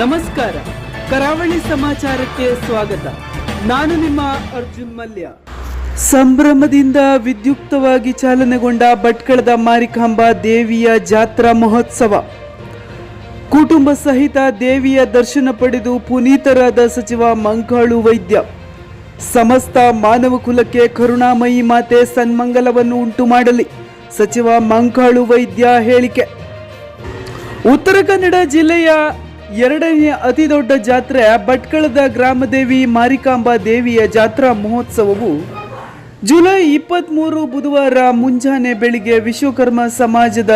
ನಮಸ್ಕಾರ. ಕರಾವಳಿ ಸಮಾಚಾರಕ್ಕೆ ಸ್ವಾಗತ. ನಾನು ನಿಮ್ಮ ಅರ್ಜುನ್ ಮಲ್ಯ. ಸಂಭ್ರಮದಿಂದ ವಿದ್ಯುಕ್ತವಾಗಿ ಚಾಲನೆಗೊಂಡ ಭಟ್ಕಳದ ಮಾರಿಕಾಂಬಾ ದೇವಿಯ ಜಾತ್ರಾ ಮಹೋತ್ಸವ. ಕುಟುಂಬ ಸಹಿತ ದೇವಿಯ ದರ್ಶನ ಪಡೆದು ಪುನೀತರಾದ ಸಚಿವ ಮಂಕಾಳು ವೈದ್ಯ. ಸಮಸ್ತ ಮಾನವ ಕುಲಕ್ಕೆ ಕರುಣಾಮಯಿ ಮಾತೆ ಸನ್ಮಂಗಲವನ್ನು ಉಂಟು ಮಾಡಲಿ, ಸಚಿವ ಮಂಕಾಳು ವೈದ್ಯ ಹೇಳಿಕೆ. ಉತ್ತರ ಕನ್ನಡ ಜಿಲ್ಲೆಯ ಎರಡನೆಯ ಅತಿ ದೊಡ್ಡ ಜಾತ್ರೆ ಭಟ್ಕಳದ ಗ್ರಾಮದೇವಿ ಮಾರಿಕಾಂಬಾ ದೇವಿಯ ಜಾತ್ರಾ ಮಹೋತ್ಸವವು ಜುಲೈ ಇಪ್ಪತ್ತ್ಮೂರು ಬುಧವಾರ ಮುಂಜಾನೆ ಬೆಳಿಗ್ಗೆ ವಿಶ್ವಕರ್ಮ ಸಮಾಜದ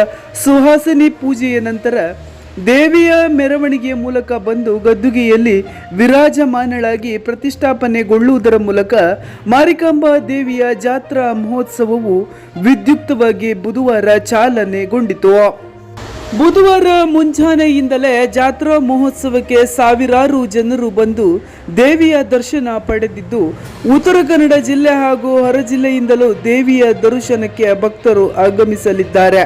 ಸುಹಾಸಿನಿ ಪೂಜೆಯ ನಂತರ ದೇವಿಯ ಮೆರವಣಿಗೆಯ ಮೂಲಕ ಬಂದು ಗದ್ದುಗೆಯಲ್ಲಿ ವಿರಾಜಮಾನಳಾಗಿ ಪ್ರತಿಷ್ಠಾಪನೆಗೊಳ್ಳುವುದರ ಮೂಲಕ ಮಾರಿಕಾಂಬಾ ದೇವಿಯ ಜಾತ್ರಾ ಮಹೋತ್ಸವವು ವಿದ್ಯುಕ್ತವಾಗಿ ಬುಧವಾರ ಚಾಲನೆಗೊಂಡಿತು. ಬುಧವಾರ ಮುಂಜಾನೆಯಿಂದಲೇ ಜಾತ್ರಾ ಮಹೋತ್ಸವಕ್ಕೆ ಸಾವಿರಾರು ಜನರು ಬಂದು ದೇವಿಯ ದರ್ಶನ ಪಡೆದಿದ್ದು, ಉತ್ತರ ಕನ್ನಡ ಜಿಲ್ಲೆ ಹಾಗೂ ಹೊರ ಜಿಲ್ಲೆಯಿಂದಲೂ ದೇವಿಯ ದರ್ಶನಕ್ಕೆ ಭಕ್ತರು ಆಗಮಿಸಲಿದ್ದಾರೆ.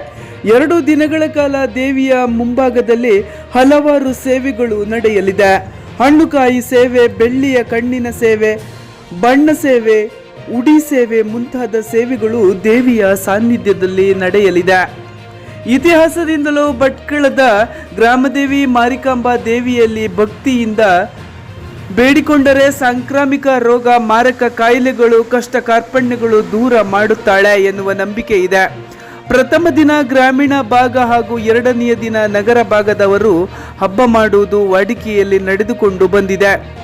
ಎರಡು ದಿನಗಳ ಕಾಲ ದೇವಿಯ ಮುಂಭಾಗದಲ್ಲಿ ಹಲವಾರು ಸೇವೆಗಳು ನಡೆಯಲಿದೆ. ಹಣ್ಣುಕಾಯಿ ಸೇವೆ, ಬೆಳ್ಳಿಯ ಕಣ್ಣಿನ ಸೇವೆ, ಬಣ್ಣ ಸೇವೆ, ಉಡಿ ಸೇವೆ ಮುಂತಾದ ಸೇವೆಗಳು ದೇವಿಯ ಸಾನ್ನಿಧ್ಯದಲ್ಲಿ ನಡೆಯಲಿದೆ. ಇತಿಹಾಸದಿಂದಲೂ ಭಟ್ಕಳದ ಗ್ರಾಮದೇವಿ ಮಾರಿಕಾಂಬಾ ದೇವಿಯಲ್ಲಿ ಭಕ್ತಿಯಿಂದ ಬೇಡಿಕೊಂಡರೆ ಸಾಂಕ್ರಾಮಿಕ ರೋಗ, ಮಾರಕ ಕಾಯಿಲೆಗಳು, ಕಷ್ಟ ಕಾರ್ಪಣ್ಯಗಳು ದೂರ ಮಾಡುತ್ತಾಳೆ ಎನ್ನುವ ನಂಬಿಕೆ ಇದೆ. ಪ್ರಥಮ ದಿನ ಗ್ರಾಮೀಣ ಭಾಗ ಹಾಗೂ ಎರಡನೆಯ ದಿನ ನಗರ ಭಾಗದವರು ಹಬ್ಬ ಮಾಡುವುದು ವಾಡಿಕೆಯಲ್ಲಿ ನಡೆದುಕೊಂಡು ಬಂದಿದೆ.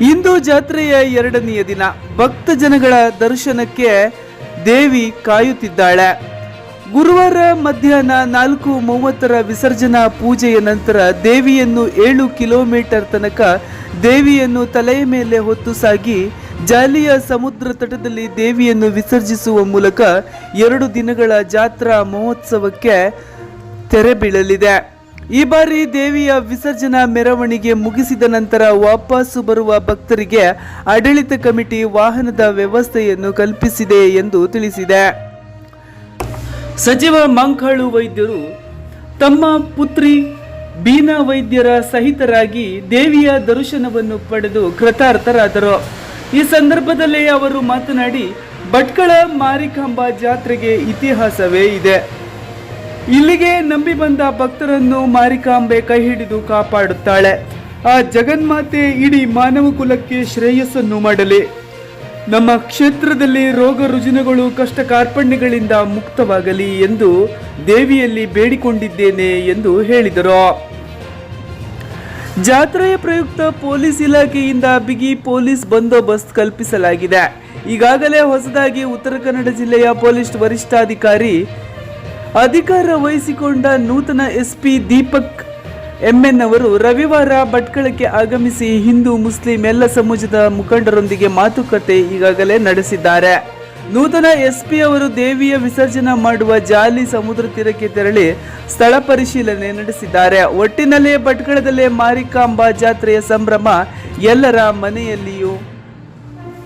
ಇಂದು ಜಾತ್ರೆಯ ಎರಡನೆಯ ದಿನ. ಭಕ್ತ ಜನಗಳ ದರ್ಶನಕ್ಕೆ ದೇವಿ ಕಾಯುತ್ತಿದ್ದಾಳೆ. ಗುರುವಾರ ಮಧ್ಯಾಹ್ನ ನಾಲ್ಕು ಮೂವತ್ತರ ವಿಸರ್ಜನಾ ಪೂಜೆಯ ನಂತರ ದೇವಿಯನ್ನು ಏಳು ಕಿಲೋಮೀಟರ್ ತನಕ ದೇವಿಯನ್ನು ತಲೆಯ ಮೇಲೆ ಹೊತ್ತು ಸಾಗಿ ಜಾಲಿಯ ಸಮುದ್ರ ತಟದಲ್ಲಿ ದೇವಿಯನ್ನು ವಿಸರ್ಜಿಸುವ ಮೂಲಕ ಎರಡು ದಿನಗಳ ಜಾತ್ರಾ ಮಹೋತ್ಸವಕ್ಕೆ ತೆರೆ ಬೀಳಲಿದೆ. ಈ ಬಾರಿ ದೇವಿಯ ವಿಸರ್ಜನಾ ಮೆರವಣಿಗೆ ಮುಗಿಸಿದ ನಂತರ ವಾಪಸ್ಸು ಬರುವ ಭಕ್ತರಿಗೆ ಆಡಳಿತ ಕಮಿಟಿ ವಾಹನದ ವ್ಯವಸ್ಥೆಯನ್ನು ಕಲ್ಪಿಸಿದೆ ಎಂದು ತಿಳಿಸಿದೆ. ಸಚಿವ ಮಂಕಳು ವೈದ್ಯರು ತಮ್ಮ ಪುತ್ರಿ ಬೀನಾ ವೈದ್ಯರ ಸಹಿತರಾಗಿ ದೇವಿಯ ದರ್ಶನವನ್ನು ಪಡೆದು ಕೃತಾರ್ಥರಾದರು. ಈ ಸಂದರ್ಭದಲ್ಲಿ ಅವರು ಮಾತನಾಡಿ, ಭಟ್ಕಳ ಮಾರಿಕಾಂಬಾ ಜಾತ್ರೆಗೆ ಇತಿಹಾಸವೇ ಇದೆ. ಇಲ್ಲಿಗೆ ನಂಬಿ ಬಂದ ಭಕ್ತರನ್ನು ಮಾರಿಕಾಂಬೆ ಕೈ ಹಿಡಿದು ಕಾಪಾಡುತ್ತಾಳೆ. ಆ ಜಗನ್ಮಾತೆ ಇಡೀ ಮಾನವ ಕುಲಕ್ಕೆ ಶ್ರೇಯಸ್ಸನ್ನು ಮಾಡಲಿ. ನಮ್ಮ ಕ್ಷೇತ್ರದಲ್ಲಿ ರೋಗ ರುಜಿನಗಳು, ಕಷ್ಟ ಕಾರ್ಪಣ್ಯಗಳಿಂದ ಮುಕ್ತವಾಗಲಿ ಎಂದು ದೇವಿಯಲ್ಲಿ ಬೇಡಿಕೊಂಡಿದ್ದೇನೆ ಎಂದು ಹೇಳಿದರು. ಜಾತ್ರೆಯ ಪ್ರಯುಕ್ತ ಪೊಲೀಸ್ ಇಲಾಖೆಯಿಂದ ಬಿಗಿ ಪೊಲೀಸ್ ಬಂದೋಬಸ್ತ್ ಕಲ್ಪಿಸಲಾಗಿದೆ. ಈಗಾಗಲೇ ಹೊಸದಾಗಿ ಉತ್ತರ ಕನ್ನಡ ಜಿಲ್ಲೆಯ ಪೊಲೀಸ್ ವರಿಷ್ಠಾಧಿಕಾರಿ ಅಧಿಕಾರ ವಹಿಸಿಕೊಂಡ ನೂತನ ಎಸ್ಪಿ ದೀಪಕ್ ಎಂಎನ್ ಅವರು ರವಿವಾರ ಭಟ್ಕಳಕ್ಕೆ ಆಗಮಿಸಿ ಹಿಂದೂ, ಮುಸ್ಲಿಂ ಎಲ್ಲ ಸಮಾಜದ ಮುಖಂಡರೊಂದಿಗೆ ಮಾತುಕತೆ ಈಗಾಗಲೇ ನಡೆಸಿದ್ದಾರೆ. ನೂತನ ಎಸ್ಪಿ ಅವರು ದೇವಿಯ ವಿಸರ್ಜನೆ ಮಾಡುವ ಜಾಲಿ ಸಮುದ್ರ ತೀರಕ್ಕೆ ತೆರಳಿ ಸ್ಥಳ ಪರಿಶೀಲನೆ ನಡೆಸಿದ್ದಾರೆ. ಒಟ್ಟಿನಲ್ಲಿ ಭಟ್ಕಳದಲ್ಲೇ ಮಾರಿಕಾಂಬಾ ಜಾತ್ರೆಯ ಸಂಭ್ರಮ ಎಲ್ಲರ ಮನೆಯಲ್ಲಿಯೂ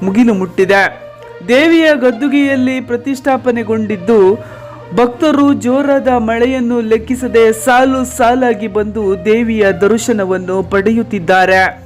ಮುಗಿಲು ಮುಟ್ಟಿದೆ. ದೇವಿಯ ಗದ್ದುಗೆಯಲ್ಲಿ ಪ್ರತಿಷ್ಠಾಪನೆಗೊಂಡಿದ್ದು ಭಕ್ತರು ಜೋರಾದ ಮಳೆಯನ್ನು ಲೆಕ್ಕಿಸದೆ ಸಾಲು ಸಾಲಾಗಿ ಬಂದು ದೇವಿಯ ದರ್ಶನವನ್ನು ಪಡೆಯುತ್ತಿದ್ದಾರೆ.